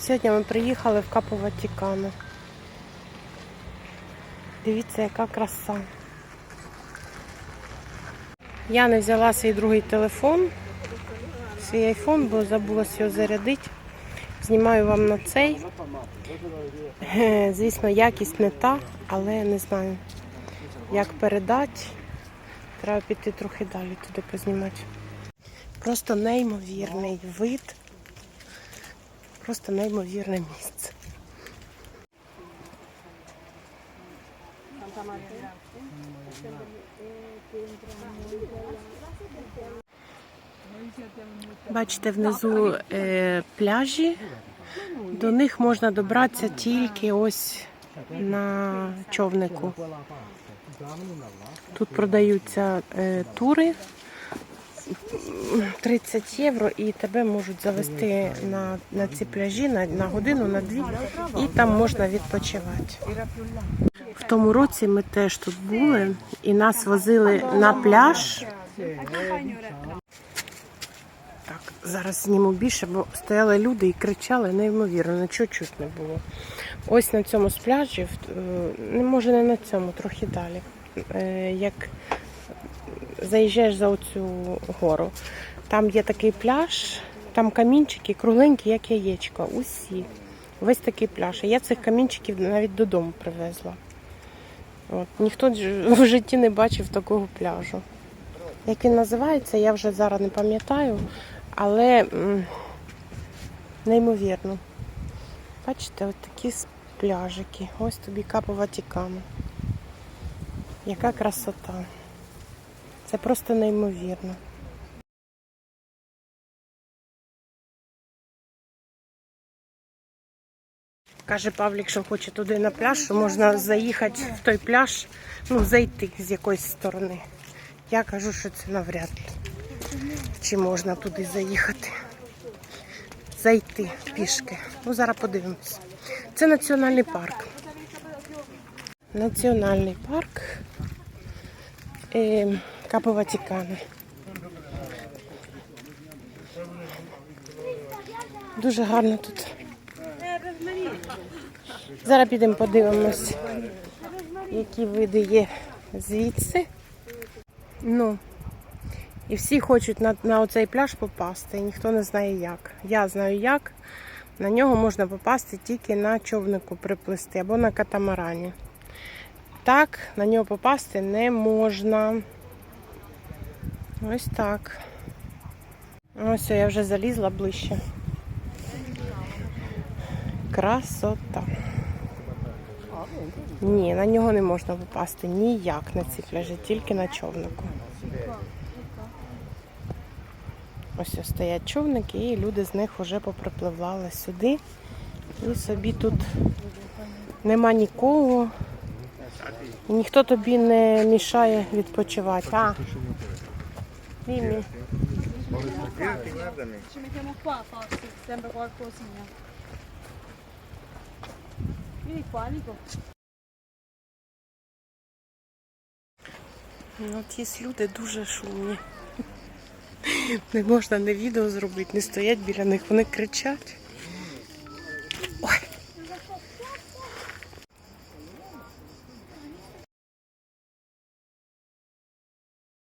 Сьогодні ми приїхали в Капу Ватікану. Дивіться, яка краса. Я не взяла свій другий телефон, свій айфон, бо забулася його зарядити. Знімаю вам на цей. Звісно, якість не та, але не знаю, як передати. Треба піти трохи далі туди познімати. Просто неймовірний вид. Просто неймовірне місце. Бачите, внизу е, пляжі. До них можна добратися тільки ось на човнику. Тут продаються е, тури 30 євро і тебе можуть завести на, на ці пляжі на, на годину, на дві, і там можна відпочивати. В тому році ми теж тут були і нас возили на пляж. Так, зараз зніму більше, бо стояли люди і кричали неймовірно, нічого чуть не було. Ось на цьому з пляжі, в- е, може не на цьому, трохи далі. Е, Як заїжджаєш за оцю гору, там є такий пляж, там камінчики кругленькі, як яєчко. Усі. Весь такий пляж. Я цих камінчиків навіть додому привезла. От. Ніхто в житті не бачив такого пляжу. Як він називається, я вже зараз не пам'ятаю, але неймовірно. Бачите, от такі пляжики. Ось тобі капа Ватикану. Яка красота. Це просто неймовірно. Каже Павлік, що хоче туди на пляж, що можна заїхати в той пляж, ну, зайти з якоїсь сторони. Я кажу, що це навряд ли. Чи можна туди заїхати? Зайти пішки. Ну, зараз подивимось. Це національний парк. Національний парк е, Капо Ватикано. Дуже гарно тут. Зараз підемо подивимось, які види є звідси. Ну, і всі хочуть на, на оцей пляж попасти, і ніхто не знає як. Я знаю як. На нього можна попасти тільки на човнику приплисти або на катамарані. Так, на нього попасти не можна. Ось так. Ось я вже залізла ближче. Красота. Ні, на нього не можна попасти ніяк на ці пляжі, тільки на човнику. Ось стоять човники, і люди з них вже поприпливали сюди. І собі тут нема нікого. Ніхто тобі не мішає відпочивати. А, Мімі. Ci mettiamo qua forse, sembra qualcosina. Vieni qua, Nico. Ну, ті люди дуже шумні. Не можна не відео зробити, не стоять біля них, вони кричать.